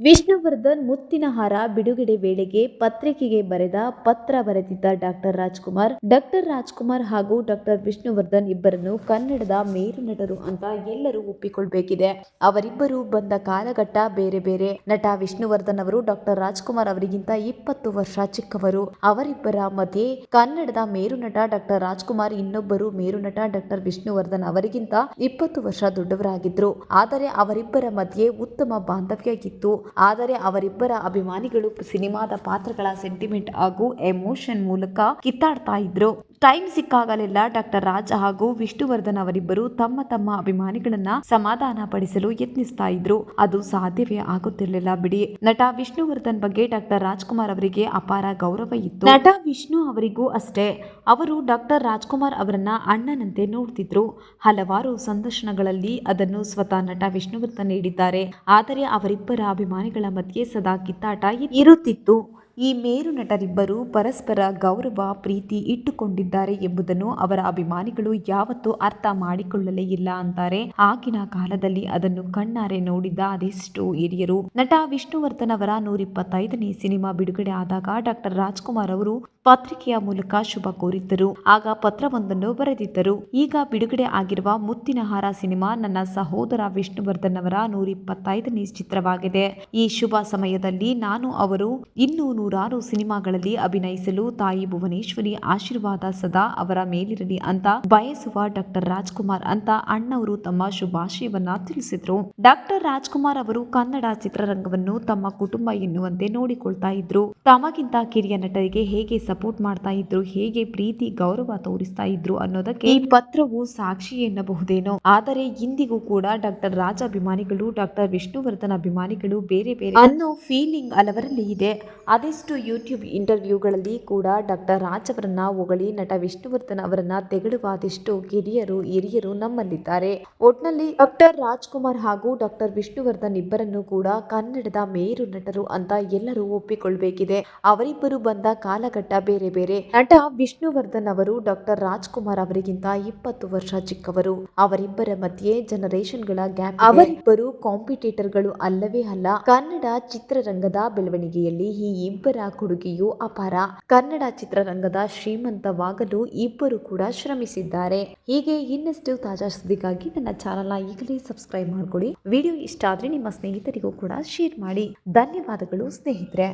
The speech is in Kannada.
ವಿಷ್ಣುವರ್ಧನ್ ಮುತ್ತಿನ ಹಾರ ಬಿಡುಗಡೆ ವೇಳೆಗೆ ಪತ್ರಿಕೆಗೆ ಬರೆದ ಪತ್ರ ಬರೆದಿದ್ದ ಡಾಕ್ಟರ್ ರಾಜ್ಕುಮಾರ್ ಡಾಕ್ಟರ್ ರಾಜ್ಕುಮಾರ್ ಹಾಗೂ ಡಾಕ್ಟರ್ ವಿಷ್ಣುವರ್ಧನ್ ಇಬ್ಬರನ್ನು ಕನ್ನಡದ ಮೇರು ನಟರು ಅಂತ ಎಲ್ಲರೂ ಒಪ್ಪಿಕೊಳ್ಬೇಕಿದೆ. ಅವರಿಬ್ಬರು ಬಂದ ಕಾಲಘಟ್ಟ ಬೇರೆ ಬೇರೆ. ನಟ ವಿಷ್ಣುವರ್ಧನ್ ಅವರು ಡಾಕ್ಟರ್ ರಾಜ್ಕುಮಾರ್ ಅವರಿಗಿಂತ ಇಪ್ಪತ್ತು ವರ್ಷ ಚಿಕ್ಕವರು. ಅವರಿಬ್ಬರ ಮಧ್ಯೆ ಕನ್ನಡದ ಮೇರು ನಟ ಡಾಕ್ಟರ್ ರಾಜ್ಕುಮಾರ್, ಇನ್ನೊಬ್ಬರು ಮೇರು ನಟ ಡಾಕ್ಟರ್ ವಿಷ್ಣುವರ್ಧನ್ ಅವರಿಗಿಂತ ಇಪ್ಪತ್ತು ವರ್ಷ ದೊಡ್ಡವರಾಗಿದ್ರು. ಆದರೆ ಅವರಿಬ್ಬರ ಮಧ್ಯೆ ಉತ್ತಮ ಬಾಂಧವ್ಯ ಇತ್ತು. ಆದರೆ ಅವರಿಬ್ಬರ ಅಭಿಮಾನಿಗಳು ಸಿನಿಮಾದ ಪಾತ್ರಗಳ ಸೆಂಟಿಮೆಂಟ್ ಹಾಗೂ ಎಮೋಷನ್ ಮೂಲಕ ಕಿತ್ತಾಡ್ತಾ ಇದ್ರು. ಟೈಮ್ ಸಿಕ್ಕಾಗಲೆಲ್ಲ ಡಾಕ್ಟರ್ ರಾಜ್ ಹಾಗೂ ವಿಷ್ಣುವರ್ಧನ್ ಅವರಿಬ್ಬರು ತಮ್ಮ ತಮ್ಮ ಅಭಿಮಾನಿಗಳನ್ನ ಸಮಾಧಾನ ಪಡಿಸಲು ಯತ್ನಿಸ್ತಾ ಇದ್ರು. ಅದು ಸಾಧ್ಯವೇ ಆಗುತ್ತಿರಲಿಲ್ಲ ಬಿಡಿ. ನಟ ವಿಷ್ಣುವರ್ಧನ್ ಬಗ್ಗೆ ಡಾಕ್ಟರ್ ರಾಜ್ಕುಮಾರ್ ಅವರಿಗೆ ಅಪಾರ ಗೌರವ ಇತ್ತು. ನಟ ವಿಷ್ಣು ಅವರಿಗೂ ಅಷ್ಟೇ. ಅವರು ಡಾಕ್ಟರ್ ರಾಜ್ಕುಮಾರ್ ಅವರನ್ನ ಅಣ್ಣನಂತೆ ನೋಡ್ತಿದ್ರು. ಹಲವಾರು ಸಂದರ್ಶನಗಳಲ್ಲಿ ಅದನ್ನು ಸ್ವತಃ ನಟ ವಿಷ್ಣುವರ್ಧನ್ ನೀಡಿದ್ದಾರೆ. ಆದರೆ ಅವರಿಬ್ಬರ ಅಭಿಮಾನಿಗಳ ಮಧ್ಯೆ ಸದಾ ಕಿತ್ತಾಟ ಇರುತ್ತಿತ್ತು. ಈ ಮೇರು ನಟರಿಬ್ಬರು ಪರಸ್ಪರ ಗೌರವ, ಪ್ರೀತಿ ಇಟ್ಟುಕೊಂಡಿದ್ದಾರೆ ಎಂಬುದನ್ನು ಅವರ ಅಭಿಮಾನಿಗಳು ಯಾವತ್ತೂ ಅರ್ಥ ಮಾಡಿಕೊಳ್ಳಲೇ ಇಲ್ಲ ಅಂತಾರೆ. ಆಗಿನ ಕಾಲದಲ್ಲಿ ಅದನ್ನು ಕಣ್ಣಾರೆ ನೋಡಿದ್ದ ಅದೆಷ್ಟೋ ಹಿರಿಯರು. ನಟ ವಿಷ್ಣುವರ್ಧನ್ ಅವರ ನೂರಿಪ್ಪತ್ತೈದನೇ ಸಿನಿಮಾ ಬಿಡುಗಡೆ ಆದಾಗ ಡಾಕ್ಟರ್ ರಾಜ್ಕುಮಾರ್ ಅವರು ಪತ್ರಿಕೆಯ ಮೂಲಕ ಶುಭ ಕೋರಿದ್ದರು. ಆಗ ಪತ್ರವೊಂದನ್ನು ಬರೆದಿದ್ದರು. ಈಗ ಬಿಡುಗಡೆ ಆಗಿರುವ ಮುತ್ತಿನ ಹಾರ ಸಿನಿಮಾ ನನ್ನ ಸಹೋದರ ವಿಷ್ಣುವರ್ಧನ್ ಅವರ ನೂರಿಪ್ಪತ್ತೈದನೇ ಚಿತ್ರವಾಗಿದೆ. ಈ ಶುಭ ಸಮಯದಲ್ಲಿ ನಾನು ಅವರು ಇನ್ನೂ ನೂರಾರು ಸಿನಿಮಾಗಳಲ್ಲಿ ಅಭಿನಯಿಸಲು ತಾಯಿ ಭುವನೇಶ್ವರಿ ಆಶೀರ್ವಾದ ಸದಾ ಅವರ ಮೇಲಿರಲಿ ಅಂತ ಬಯಸುವ ಡಾಕ್ಟರ್ ರಾಜ್ಕುಮಾರ್ ಅಂತ ಅಣ್ಣವರು ತಮ್ಮ ಶುಭಾಶಯವನ್ನ ತಿಳಿಸಿದ್ರು. ಡಾಕ್ಟರ್ ರಾಜ್ಕುಮಾರ್ ಅವರು ಕನ್ನಡ ಚಿತ್ರರಂಗವನ್ನು ತಮ್ಮ ಕುಟುಂಬ ಎನ್ನುವಂತೆ ನೋಡಿಕೊಳ್ತಾ ಇದ್ರು. ತಮಗಿಂತ ಕಿರಿಯ ನಟರಿಗೆ ಹೇಗೆ ಸಪೋರ್ಟ್ ಮಾಡ್ತಾ ಇದ್ರು, ಹೇಗೆ ಪ್ರೀತಿ, ಗೌರವ ತೋರಿಸ್ತಾ ಇದ್ರು ಅನ್ನೋದಕ್ಕೆ ಈ ಪತ್ರವು ಸಾಕ್ಷಿ ಎನ್ನಬಹುದೇನೋ. ಆದರೆ ಇಂದಿಗೂ ಕೂಡ ಡಾಕ್ಟರ್ ರಾಜ್ ಅಭಿಮಾನಿಗಳು ಡಾಕ್ಟರ್ ವಿಷ್ಣುವರ್ಧನ್ ಅಭಿಮಾನಿಗಳು ಬೇರೆ ಬೇರೆ ಅನ್ನೋ ಫೀಲಿಂಗ್ ಹಲವರಲ್ಲಿ ಇದೆ. ಅದೆಷ್ಟು ಯೂಟ್ಯೂಬ್ ಇಂಟರ್ವ್ಯೂಗಳಲ್ಲಿ ಕೂಡ ಡಾಕ್ಟರ್ ರಾಜ್ ಅವರನ್ನ ಹೊಗಳಿ ನಟ ವಿಷ್ಣುವರ್ಧನ್ ಅವರನ್ನ ತೆಗಳುವ ಅದೆಷ್ಟೋ ಕಿರಿಯರು, ಹಿರಿಯರು ನಮ್ಮಲ್ಲಿದ್ದಾರೆ. ಒಟ್ನಲ್ಲಿ ಡಾಕ್ಟರ್ ರಾಜ್ಕುಮಾರ್ ಹಾಗೂ ಡಾಕ್ಟರ್ ವಿಷ್ಣುವರ್ಧನ್ ಇಬ್ಬರನ್ನು ಕೂಡ ಕನ್ನಡದ ಮೇರು ನಟರು ಅಂತ ಎಲ್ಲರೂ ಒಪ್ಪಿಕೊಳ್ಬೇಕಿದೆ. ಅವರಿಬ್ಬರು ಬಂದ ಕಾಲಘಟ್ಟ ಬೇರೆ ಬೇರೆ. ನಟ ವಿಷ್ಣುವರ್ಧನ್ ಅವರು ಡಾಕ್ಟರ್ ರಾಜ್ಕುಮಾರ್ ಅವರಿಗಿಂತ ಇಪ್ಪತ್ತು ವರ್ಷ ಚಿಕ್ಕವರು. ಅವರಿಬ್ಬರ ಮಧ್ಯೆ ಜನರೇಷನ್ಗಳ ಗ್ಯಾಪ್ ಅವರಿಬ್ಬರು ಕಾಂಪಿಟೇಟರ್ಗಳು ಅಲ್ಲವೇ ಅಲ್ಲ, ಕನ್ನಡ ಚಿತ್ರರಂಗದ ಬೆಳವಣಿಗೆಯಲ್ಲಿ ಈ ಇಬ್ಬರ ಕೊಡುಗೆಯೂ ಅಪಾರ. ಕನ್ನಡ ಚಿತ್ರರಂಗದ ಶ್ರೀಮಂತವಾಗಲು ಇಬ್ಬರು ಕೂಡ ಶ್ರಮಿಸಿದ್ದಾರೆ. ಹೀಗೆ ಇನ್ನಷ್ಟು ತಾಜಾ ಸುದ್ದಿಗಾಗಿ ನನ್ನ ಚಾನಲ್ನ ಈಗಲೇ ಸಬ್ಸ್ಕ್ರೈಬ್ ಮಾಡ್ಕೊಳ್ಳಿ ವಿಡಿಯೋ ಇಷ್ಟ ಆದ್ರೆ ನಿಮ್ಮ ಸ್ನೇಹಿತರಿಗೂ ಕೂಡ ಶೇರ್ ಮಾಡಿ. ಧನ್ಯವಾದಗಳು ಸ್ನೇಹಿತರೆ.